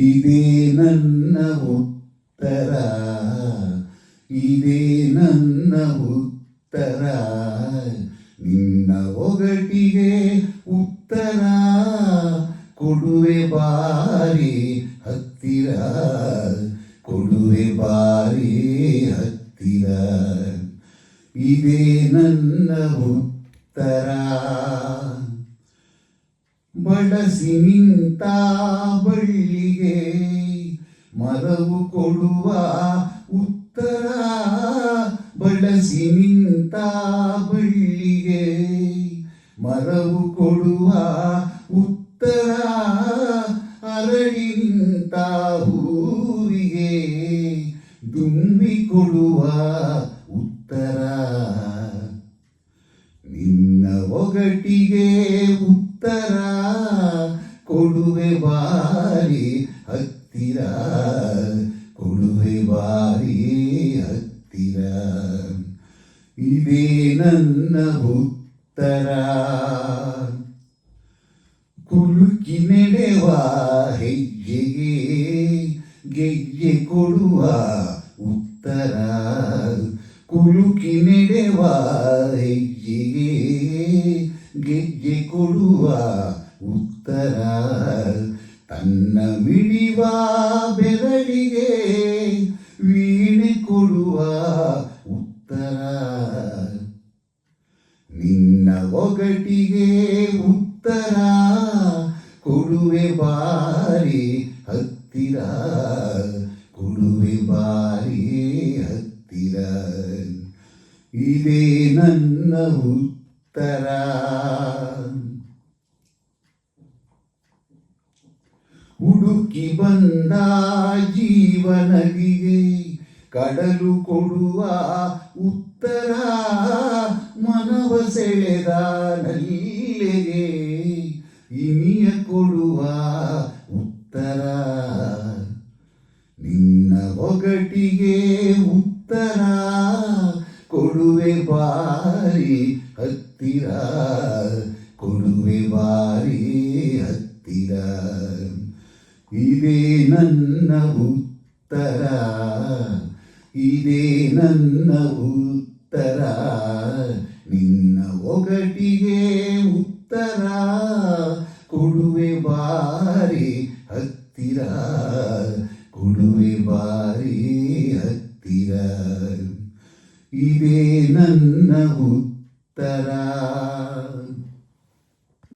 ಇದೇ ನನ್ನ ಉತ್ತರ ಇದೇ ನನ್ನ ಉತ್ತರ ನಿನ್ನ ಒಗಟಿಗೆ ಉತ್ತರ ಕೊಡುವೆ ಬಾರಿ ಹತ್ತಿರ ಕೊಡುವೆ ಬಾರಿ ಹತ್ತಿರ ಇದೇ ನನ್ನ ಉತ್ತರ ಬಳಸಿ ನಿಂತ ಬಳ್ಳಿಗೆ ಮರವು ಕೊಡುವ ಉತ್ತರ. ಬಳಸಿ ನಿಂತ ಬಳ್ಳಿಗೆ ಮರವು ಕೊಡುವ ಉತ್ತರ. ಅರಳಿ ನಿಂತ ಹೂವಿಗೆ ದುಂಬಿ ಕೊಡುವ ಉತ್ತರ. ನಿನ್ನ ಒಗಟಿಗೆ ನನ್ನ ಉತ್ತರ. ಕುಲುಕಿ ನೆಡೆವ ಹೆಜ್ಜೆಗೆ ಗೆಜ್ಜೆ ಕೊಡುವ ಉತ್ತರ. ಕುಲುಕಿ ನೆಡೆವ ಹೆಜ್ಜೆಗೆ ಗೆಜ್ಜೆ ಕೊಡುವ ಉತ್ತರ. ತನ್ನ ಮಿಡಿವ ಬೆರಳಿಗೆ ಒಗಟಿಗೆ ಉತ್ತರ ಕೊಡುವೆ ಬಾರಿ ಹತ್ತಿರ. ಕೊಡುವೆ ಬಾರಿ ಹತ್ತಿರ. ಇದೇ ನನ್ನ ಉತ್ತರ. ಹುಡುಕಿ ಬಂದ ಜೀವನದಿಗೆ ಕಡಲು ಕೊಡುವ ಉತ್ತರ. ಸೆಳೆದ ನಲ್ಲಿಗೆ ಇನಿಯ ಕೊಡುವ ಉತ್ತರ. ನಿನ್ನ ಒಗಟಿಗೆ ಉತ್ತರ ಕೊಡುವೆ ಬಾರಿ ಹತ್ತಿರ. ಕೊಡುವೆ ಬಾರಿ ಹತ್ತಿರ. ಇದೇ ನನ್ನ ಉತ್ತರ. ಇದೇ ನನ್ನ ಉತ್ತರ. ಒಗಟಿಗೆ ಉತ್ತರ ಕೊಡುವೆ ಬಾರಿ ಹತ್ತಿರ. ಕೊಡುವೆ ಬಾರಿ ಹತ್ತಿರ. ಇದೇ ನನ್ನ ಉತ್ತರ.